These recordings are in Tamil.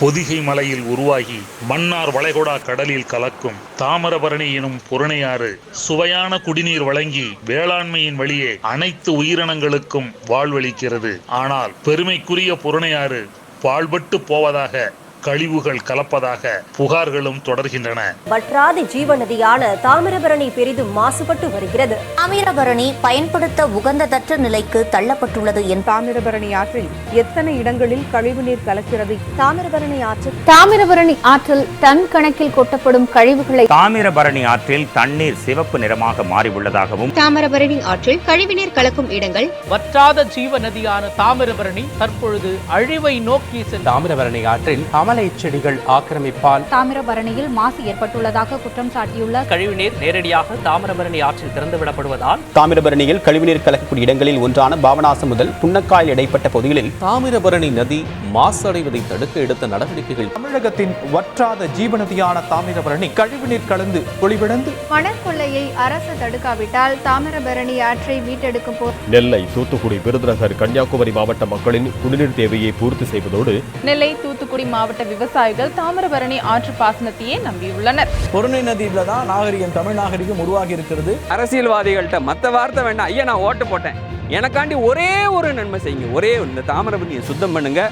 பொதிகை மலையில் உருவாகி மன்னார் வளைகுடா கடலில் கலக்கும் தாமிரபரணி எனும் புறணையாறு சுவையான குடிநீர் வழங்கி வேளாண்மையின் வழியே அனைத்து உயிரினங்களுக்கும் வாழ்வளிக்கிறது. ஆனால் பெருமைக்குரிய புறணையாறு பாழ்பட்டு போவதாக கழிவுகள் கலப்பதாக புகார்களும் தொடர்கின்றன. வற்றாத ஜீவநதியான தாமிரபரணி பெரிதும் மாசுபட்டு வருகிறது. தாமிரபரணி பயன்படுத்த உகந்ததற்ற நிலைக்கு தள்ளப்பட்டுள்ளது என்று தாமிரபரணி ஆற்றில் எத்தனை இடங்களில் கழிவுநீர் கலக்கிறது? தாமிரபரணி ஆற்று தாமிரபரணி ஆற்றில் டன் கணக்கில் கொட்டப்படும் கழிவுகளை தாமிரபரணி ஆற்றில் தண்ணீர் சிவப்பு நிறமாக மாறியுள்ளதாகவும் தாமிரபரணி ஆற்றில் கழிவுநீர் கலக்கும் இடங்கள் வற்றாத ஜீவ நதியான தாமிரபரணி தற்பொழுது அழிவை நோக்கி சென்ற தாமிரபரணி ஆற்றில் அமலை செடிகள் ஆக்கிரமிப்பால் தாமிரபரணியில் மாசு ஏற்பட்டுள்ளதாக குற்றம் சாட்டியுள்ள கழிவுநீர் நேரடியாக தாமிரபரணி ஆற்றில் திறந்துவிடப்படுவதால் தாமிரபரணியில் கழிவுநீர் கலக்கக்கூடிய இடங்களில் ஒன்றான பாபநாசம் முதல் புன்னக்காயில் இடைப்பட்ட பகுதிகளில் தாமிரபரணி நதி மாசடைவதை தடுக்க எடுத்த நடவடிக்கைகள். தமிழகத்தின் வற்றாத ஜீவநதியான தாமிரபரணி கழிவுநீர் கலந்து ஒளிவிழந்து மணல் கொள்ளையை அரசு தடுக்காவிட்டால் தாமிரபரணி ஆற்றை மீட்டெடுக்கும் போது நெல்லை தூத்துக்குடி விருதுநகர் கன்னியாகுமரி மாவட்ட மக்களின் குடிநீர் தேவையை பூர்த்தி செய்வதோடு நெல்லை தூத்துக்குடி மாவட்ட விவசாயிகள் தாமிரபரணி ஆற்று பாசனத்தையே நம்பியுள்ளனர். பொருணை நதியில தான் நாகரிகம் தமிழ் நாகரிகம் உருவாகி இருக்கிறது. அரசியல்வாதிகள்கிட்ட மற்ற வார்த்தை வேண்டாம் ஐயா நான் ஓட்டு போட்டேன். எனக்காண்டி ஒரே ஒரு நன்மை செய்யுங்க. ஒரே இந்த தாமிரபரணியை சுத்தம் பண்ணுங்க.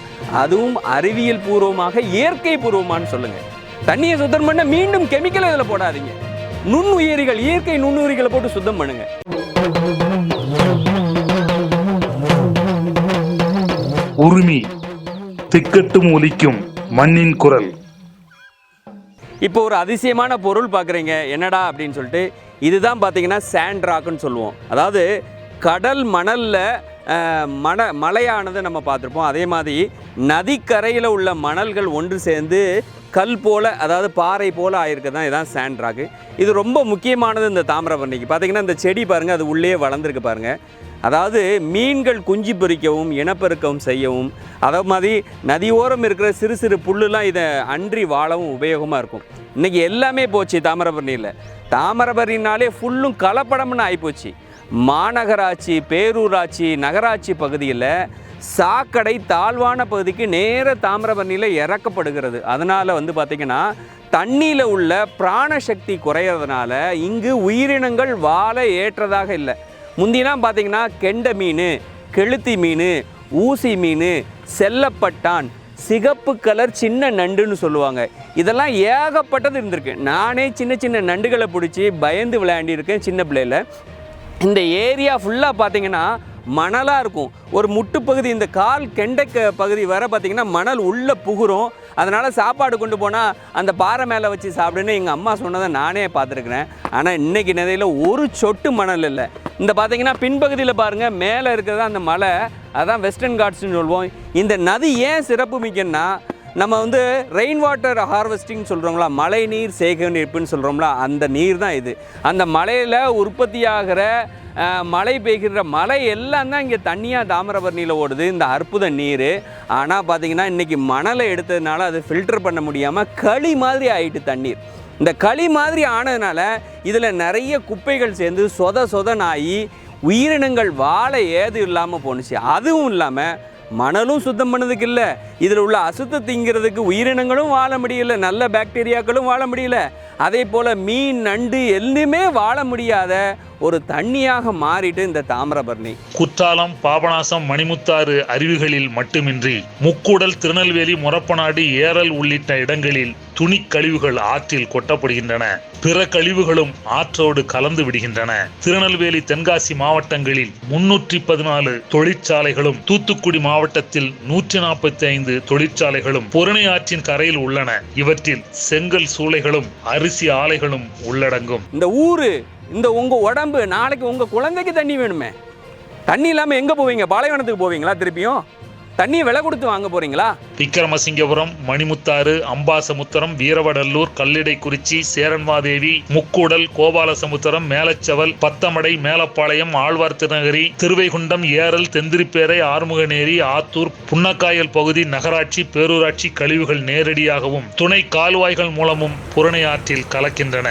அதுவும் அறிவியல் பூர்வமாக இயற்கை பூர்வமான்னு சொல்லுங்க. தண்ணியை சுத்தம் பண்ண மீண்டும் கெமிக்கல் இதில் போடாதீங்க. நுண்ணுயிரிகள் இயற்கை நுண்ணுயிரிகளை போட்டு சுத்தம் பண்ணுங்க. உரிமை திக்கட்டும் ஒலிக்கும் மண்ணின் குரல். இப்போ ஒரு அதிசயமான பொருள் பார்க்குறீங்க. என்னடா அப்படின்னு சொல்லிட்டு இதுதான் பார்த்தீங்கன்னா சாண்ட் ராக்குன்னு சொல்லுவோம். அதாவது கடல் மணலில் மண மலையானதை நம்ம பார்த்துருப்போம். அதே மாதிரி நதிக்கரையில் உள்ள மணல்கள் ஒன்று சேர்ந்து கல் போல் அதாவது பாறை போல ஆயிருக்கு தான் இதான் சாண்ட் ராக்கு இது ரொம்ப முக்கியமானது இந்த தாமிரபரணிக்கு. பார்த்தீங்கன்னா இந்த செடி பாருங்கள் அது உள்ளே வளர்ந்துருக்கு பாருங்கள் அதாவது மீன்கள் குஞ்சு பொறிக்கவும் இனப்பெருக்கம் செய்யவும் அதே மாதிரி நதியோரம் இருக்கிற சிறு சிறு புல்லுலாம் இதை அன்றி வாழவும் உபயோகமாக இருக்கும். இன்றைக்கி எல்லாமே போச்சு தாமிரபரணியில். தாமிரபரணினாலே ஃபுல்லும் கலப்படம்னு ஆகிப்போச்சு மாநகராட்சி பேரூராட்சி நகராட்சி பகுதியில் சாக்கடை தாழ்வான பகுதிக்கு நேர தாமிரபரணியில் இறக்கப்படுகிறது. அதனால் வந்து பார்த்திங்கன்னா தண்ணியில் உள்ள பிராணசக்தி குறையிறதுனால இங்கு உயிரினங்கள் வாழ ஏற்றதாக இல்லை. முந்திலாம் பார்த்தீங்கன்னா கெண்டை மீன் கெளுத்தி மீன் ஊசி மீன் செல்லப்பட்டான் சிகப்பு கலர் சின்ன நண்டுன்னு சொல்லுவாங்க. இதெல்லாம் ஏகப்பட்டது இருந்திருக்கு. நானே சின்ன சின்ன நண்டுகளை பிடிச்சி பயந்து விளையாண்டிருக்கேன் சின்ன பிள்ளையில். இந்த ஏரியா ஃபுல்லாக பார்த்திங்கன்னா மணலாக இருக்கும். ஒரு முட்டு பகுதி இந்த கால் கெண்டைக்க பகுதி வர பார்த்திங்கன்னா மணல் உள்ளே புகுரும் அதனால் சாப்பாடு கொண்டு போனால் அந்த பாறை மேலே வச்சு சாப்பிடுன்னு எங்கள் அம்மா சொன்னதை நானே பார்த்துருக்குறேன். ஆனால் இன்றைக்கி நிலையில் ஒரு சொட்டு மணல் இல்லை. இந்த பார்த்தீங்கன்னா பின்பகுதியில் பாருங்கள் மேலே இருக்கிறது அந்த மலை. அதான் வெஸ்டர்ன் காட்ஸ்னு சொல்லுவோம் இந்த நதி ஏன் சிறப்பு மிக்கன்னா நம்ம வந்து ரெயின் வாட்டர் ஹார்வெஸ்டிங் சொல்கிறோங்களா மழை நீர் சேகரிப்புன்னு சொல்கிறோம்ல அந்த நீர் தான் இது. அந்த மலையில் உற்பத்தியாகிற மழை பெய்கிற மழை எல்லாம் தான் இங்கே தண்ணியாக தாமிரபரணியில் ஓடுது. இந்த அற்புத நீர். ஆனால் பார்த்திங்கன்னா இன்றைக்கி மணலை எடுத்ததுனால அதை ஃபில்டர் பண்ண முடியாமல் களி மாதிரி ஆயிட்டு தண்ணீர். இந்த களி மாதிரி ஆனதுனால இதில் நிறைய குப்பைகள் சேர்ந்து சொத சொதனாகி உயிரினங்கள் வாழ ஏது இல்லாமல் போணுச்சு. அதுவும் இல்லாமல் மணலும் சுத்தம் பண்ணதுக்கு இல்லை. இதில் உள்ள அசுத்தம் திங்கிறதுக்கு உயிரினங்களும் வாழ முடியல. நல்ல பாக்டீரியாக்களும் வாழ முடியல. அதே போல் மீன் நண்டு எல்லுமே வாழ முடியாத ஒரு தண்ணியாக மாறிட்டு இந்த தாமிரபரணி. குற்றாலம் பாபநாசம் மணிமுத்தாறு அருவிகளில் மட்டுமின்றி முக்கூடல் திருநெல்வேலி முரப்பநாடு ஏரல் உள்ளிட்ட இடங்களில் துணி கழிவுகள் ஆற்றில் கொட்டப்படுகின்றன. பிற கழிவுகளும் ஆற்றோடு கலந்து விடுகின்றன. திருநெல்வேலி தென்காசி மாவட்டங்களில் முன்னூற்றி பதினாலு தொழிற்சாலைகளும் தூத்துக்குடி மாவட்டத்தில் நூற்றி நாற்பத்தி ஐந்து தொழிற்சாலைகளும் பொருணை ஆற்றின் கரையில் உள்ளன. இவற்றில் செங்கல் சூளைகளும் அரிசி ஆலைகளும் உள்ளடங்கும். இந்த ஊர் இந்த உங்கள் உடம்பு நாளைக்கு உங்கள் குழந்தைக்கு தண்ணி வேணுமே. தண்ணி இல்லாமல் எங்கே போவீங்க? பாலைவனத்துக்கு போவீங்களா திருப்பியும்? தண்ணியை விலை கொடுத்து வாங்க போகிறீங்களா விக்கிரமசிங்கபுரம் மணிமுத்தாறு அம்பாசமுத்திரம் வீரவடல்லூர் கல்லிடைக்குறிச்சி சேரன்மாதேவி முக்கூடல் கோபாலசமுத்திரம் மேலச்சவல் பத்தமடை மேலப்பாளையம் ஆழ்வார் திருநகரி திருவைகுண்டம் ஏரல் தெந்திரிப்பேரை ஆறுமுகநேரி ஆத்தூர் புன்னக்காயல் பகுதி நகராட்சி பேரூராட்சி கழிவுகள் நேரடியாகவும் துணை கால்வாய்கள் மூலமும் புறணை ஆற்றில் கலக்கின்றன.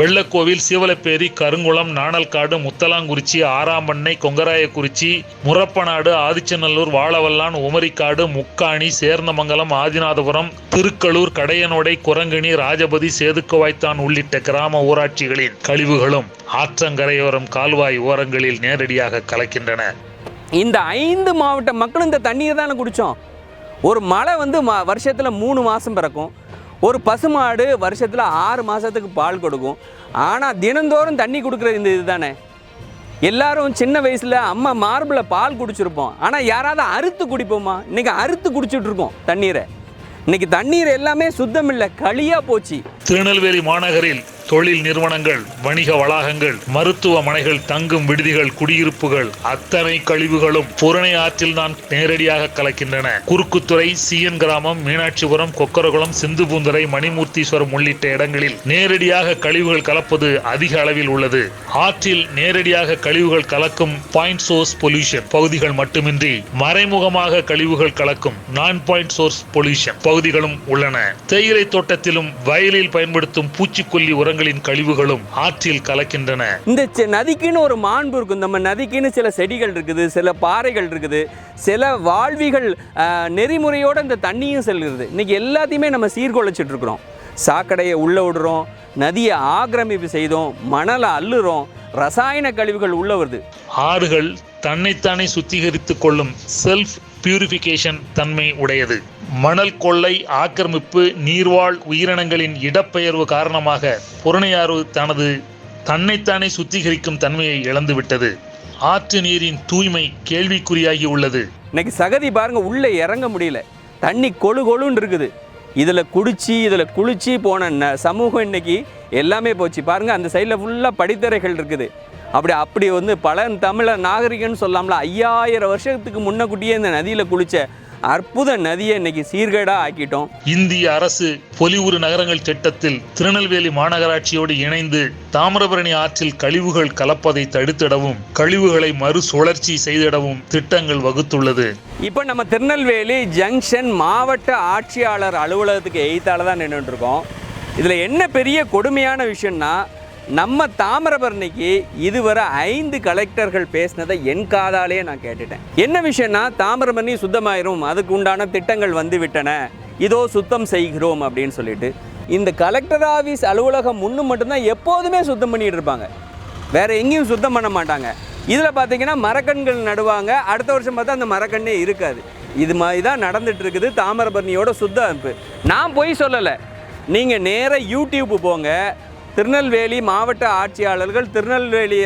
வெள்ளக்கோவில் சீவலப்பேரி கருங்குளம் நாணல்காடு முத்தலாங்குறிச்சி ஆறாம்பண்ணை கொங்கராயக்குறிச்சி முரப்பநாடு ஆதிச்சநல்லூர் வாழவல்லான் உமரிக்காடு முக்காணி சேர்ந்தமங்கலம் ஆதிநாதபுரம் திருக்களூர் கடையனோடை குரங்கணி ராஜபதி சேதுக்குவாய்த்தான் உள்ளிட்ட கிராம ஊராட்சிகளின் கழிவுகளும் ஆற்றங்கரையோரம் கால்வாய் ஓரங்களில் நேரடியாக கலக்கின்றன. இந்த ஐந்து மாவட்ட மக்களும் இந்த தண்ணியை தானே குடித்தோம் ஒரு மழை வந்து ம வருஷத்தில் மூணு மாதம் பிறக்கும். ஒரு பசுமாடு வருஷத்தில் ஆறு மாதத்துக்கு பால் கொடுக்கும். ஆனால் தினந்தோறும் தண்ணி கொடுக்குற இந்த இது தானே எல்லாரும் சின்ன வயசில் அம்மா மார்பில் பால் குடிச்சிருப்போம். ஆனால் யாராவது அறுத்து குடிப்போமா? இன்றைக்கி அறுத்து குடிச்சிட்ருக்கோம் தண்ணீரை. இன்னைக்கு தண்ணீர் எல்லாமே சுத்தம் இல்லை களியாக போச்சு. திருநெல்வேலி மாநகரில் தொழில் நிறுவனங்கள் வணிக வளாகங்கள் மருத்துவமனைகள் தங்கும் விடுதிகள் குடியிருப்புகள் அத்தனை கழிவுகளும் புறணை ஆற்றில் தான் நேரடியாக கலக்கின்றன. குறுக்குத்துறை சிஎன் கிராமம் மீனாட்சிபுரம் கொக்கரகுளம் சிந்துபூந்துறை மணிமூர்த்தீஸ்வரம் உள்ளிட்ட இடங்களில் நேரடியாக கழிவுகள் கலப்பது அதிக அளவில் உள்ளது. ஆற்றில் நேரடியாக கழிவுகள் கலக்கும் பாயிண்ட் சோர்ஸ் பொல்யூஷன் பகுதிகள் மட்டுமின்றி மறைமுகமாக கழிவுகள் கலக்கும் நான் பாயிண்ட் சோர்ஸ் பொல்யூஷன் பகுதிகளும் உள்ளன. தேயிலை தோட்டத்திலும் வயலில் பயன்படுத்தும் பூச்சிக்கொல்லி உரங்களின் கழிவுகளும் ஆற்றில் கலக்கின்றன. இந்த நதிக்குன்னு ஒரு மாண்பு இருக்கும். நம்ம நதிக்குன்னு சில செடிகள் இருக்குது சில பாறைகள் இருக்குது சில வாழ்விகள் நெறிமுறையோட இந்த தண்ணியும் செல்கிறது. இன்னைக்கு எல்லாத்தையுமே நம்ம சீர்குலைச்சிட்டு இருக்கிறோம். சாக்கடையை உள்ள விடுறோம் நதியை ஆக்கிரமிப்பு செய்தோம் மணலை அள்ளுறோம் ரசாயன கழிவுகள் உள்ள வருது. ஆறுகள் தன்னைத்தானே சுத்திகரித்துக் கொள்ளும் செல்ஃப் பியூரிஃபிகேஷன் தன்மை உடையது. மணல் கொள்ளை ஆக்கிரமிப்பு நீர்வாழ் உயிரினங்களின் இடப்பெயர்வு காரணமாக புறணையாறு தனது தன்னைத்தானே சுத்திகரிக்கும் தன்மையை இழந்துவிட்டது. ஆற்று நீரின் தூய்மை கேள்விக்குறியாகி உள்ளது. இன்னைக்கு சகதி பாருங்க உள்ளே இறங்க முடியல. தண்ணி கொழு கொழுன்னு இருக்குது. இதில் குடிச்சு இதில் குளிச்சு போன ந- சமூகம் இன்னைக்கு எல்லாமே போச்சு. பாருங்க அந்த சைடில் ஃபுல்லாக படித்தரைகள் இருக்குது. அப்படி அப்படி வந்து பல தமிழ நாகரிகம்னு சொல்லாமல ஐயாயிரம் வருஷத்துக்கு முன்னக்கூட்டியே இந்த நதியில் குளிச்ச அற்புத நதியை இன்னைக்கு சீர்கேடாக ஆக்கிட்டோம். இந்திய அரசு பொலிவுறு நகரங்கள் திட்டத்தில் திருநெல்வேலி மாநகராட்சியோடு இணைந்து தாமிரபரணி ஆற்றில் கழிவுகள் கலப்பதை தடுத்திடவும் கழிவுகளை மறுசுழற்சி செய்திடவும் திட்டங்கள் வகுத்துள்ளது. இப்போ நம்ம திருநெல்வேலி ஜங்ஷன் மாவட்ட ஆட்சியாளர் அலுவலகத்துக்கு எய்த்தால தான் நின்றுட்டு இருக்கோம். இதில் என்ன பெரிய கொடுமையான விஷயம்னா நம்ம தாமிரபரணிக்கு இதுவரை ஐந்து கலெக்டர்கள் பேசினதை என் காதாலேயே நான் கேட்டுட்டேன். என்ன விஷயம்னா தாமிரபரணி சுத்தமாயிரும் அதுக்கு உண்டான திட்டங்கள் வந்து விட்டன இதோ சுத்தம் செய்கிறோம் அப்படின்னு சொல்லிட்டு. இந்த கலெக்டர் ஆஃபீஸ் அலுவலகம் முன்னு மட்டும்தான் எப்போதுமே சுத்தம் பண்ணிட்டு இருப்பாங்க. வேற எங்கேயும் சுத்தம் பண்ண மாட்டாங்க. இதில் பார்த்தீங்கன்னா மரக்கண்கள் நடுவாங்க. அடுத்த வருஷம் பார்த்தா அந்த மரக்கண்ணே இருக்காது. இது மாதிரி தான் நடந்துட்டு இருக்குது தாமிரபரணியோட சுத்த அமைப்பு. நான் போய் சொல்லலை. நீங்கள் நேராக யூடியூப் போங்க. திருநெல்வேலி மாவட்ட ஆட்சியாளர்கள் திருநெல்வேலி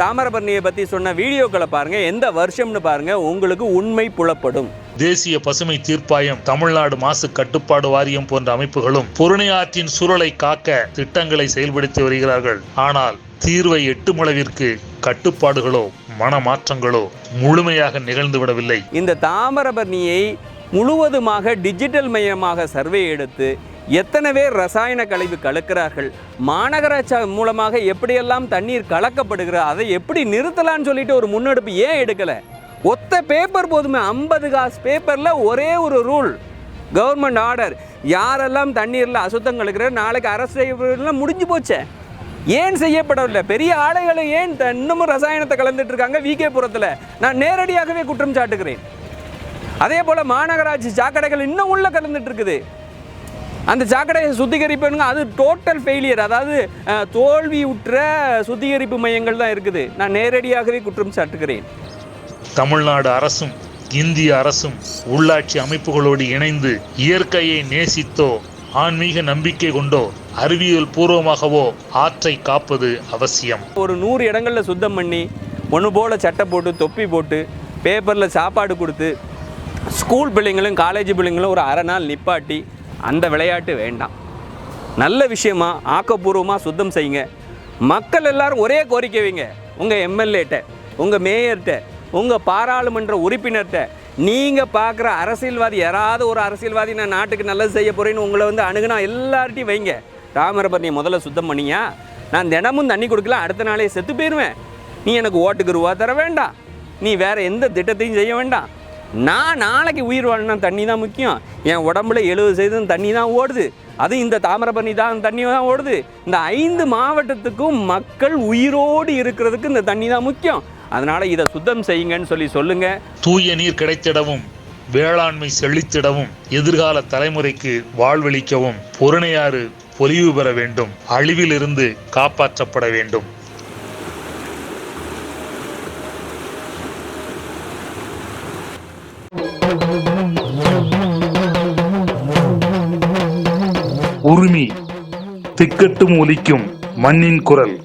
தாமிரபரணியை பற்றி சொன்ன வீடியோக்களை பாருங்கள் எந்த வருஷம்னு பாருங்கள் உங்களுக்கு உண்மை புலப்படும். தேசிய பசுமை தீர்ப்பாயம் தமிழ்நாடு மாசு கட்டுப்பாடு வாரியம் போன்ற அமைப்புகளும் பொருணை ஆற்றின் சூழலை காக்க திட்டங்களை செயல்படுத்தி வருகிறார்கள். ஆனால் தீர்வை எட்டும் அளவிற்கு கட்டுப்பாடுகளோ மனமாற்றங்களோ முழுமையாக நிகழ்ந்துவிடவில்லை இந்த தாமிரபரணியை முழுவதுமாக டிஜிட்டல் மயமாக சர்வே எடுத்து எத்தனை பேர் ரசாயன கழிவு கலக்கிறார்கள்? மாநகராட்சி மூலமாக எப்படியெல்லாம் தண்ணீர் கலக்கப்படுகிற? அதை எப்படி நிறுத்தலாம்னு சொல்லிட்டு ஒரு முன்னெடுப்பு ஏன் எடுக்கலை? ஒத்த பேப்பர் போதுமே ஐம்பது காசு பேப்பரில் ஒரே ஒரு ரூல். Government order. யாரெல்லாம் தண்ணீரில் அசுத்தம் கலக்கிற நாளைக்கு அரசு செய்யலாம் முடிஞ்சு போச்சே. ஏன் செய்யப்படவில்லை? பெரிய ஆலைகளை ஏன் த- இன்னமும் ரசாயனத்தை கலந்துட்டு இருக்காங்க விகே புறத்தில்? நான் நேரடியாகவே குற்றம் சாட்டுகிறேன். அதே போல் மாநகராட்சி சாக்கடைகள் இன்னும் உள்ள கலந்துட்டு இருக்குது. அந்த சாக்கடையை சுத்திகரிப்புங்க அது டோட்டல் ஃபெயிலியர் அதாவது அஹ், தோல்வியுற்ற சுத்திகரிப்பு மையங்கள் தான் இருக்குது. நான் நேரடியாகவே குற்றம் சாட்டுகிறேன். தமிழ்நாடு அரசும் இந்திய அரசும் உள்ளாட்சி அமைப்புகளோடு இணைந்து இயற்கையை நேசித்தோ ஆன்மீக நம்பிக்கை கொண்டோ அறிவியல் பூர்வமாகவோ ஆற்றை காப்பது அவசியம். ஒரு நூறு இடங்கள்ல சுத்தம் பண்ணி ஒன்று போல் சட்டை போட்டு தொப்பி போட்டு பேப்பரில் சாப்பாடு கொடுத்து ஸ்கூல் பிள்ளைங்களும் காலேஜ் பிள்ளைங்களும் ஒரு அரை நாள் நிப்பாட்டி அந்த விளையாட்டு வேண்டாம். நல்ல விஷயமா ஆக்கப்பூர்வமாக சுத்தம் செய்யுங்க. மக்கள் எல்லாரும் ஒரே கோரிக்கை வைங்க. உங்கள் எம்எல்ஏட்ட உங்கள் மேயர்கிட்ட உங்கள் பாராளுமன்ற உறுப்பினர்கிட்ட நீங்கள் பார்க்குற அரசியல்வாதி யாராவது ஒரு அரசியல்வாதி நான் நாட்டுக்கு நல்லது செய்ய போகிறேன்னு உங்களை வந்து அணுகுனா எல்லார்ட்டையும் வைங்க. தாமிரபரணியை முதல்ல சுத்தம் பண்ணியா? நான் தினமும் தண்ணி கொடுக்கல அடுத்த நாளே செத்து போயிடுவேன் நீ எனக்கு ஓட்டுக்கு ரூபா தர வேண்டாம். நீ வேறு எந்த திட்டத்தையும் செய்ய வேண்டாம். நான் நாளைக்கு உயிர் வாழணும் தண்ணி தான் முக்கியம். என் உடம்புல எழுபது சதவீதம் தண்ணி தான் ஓடுது. அது இந்த தாமிரபரணி தான் தண்ணி தான் ஓடுது. இந்த ஐந்து மாவட்டத்துக்கும் மக்கள் உயிரோடு இருக்கிறதுக்கு இந்த தண்ணி தான் முக்கியம். அதனால இதை சுத்தம் செய்யுங்கன்னு சொல்லி சொல்லுங்க. தூய நீர் கிடைத்திடவும் வேளாண்மை செழித்திடவும் எதிர்கால தலைமுறைக்கு வாழ்வளிக்கவும் பொருணையாறு பொலிவு பெற வேண்டும் அழிவிலிருந்து காப்பாற்றப்பட வேண்டும். திக்கட்டும் ஒலிக்கும் மண்ணின் குரல்.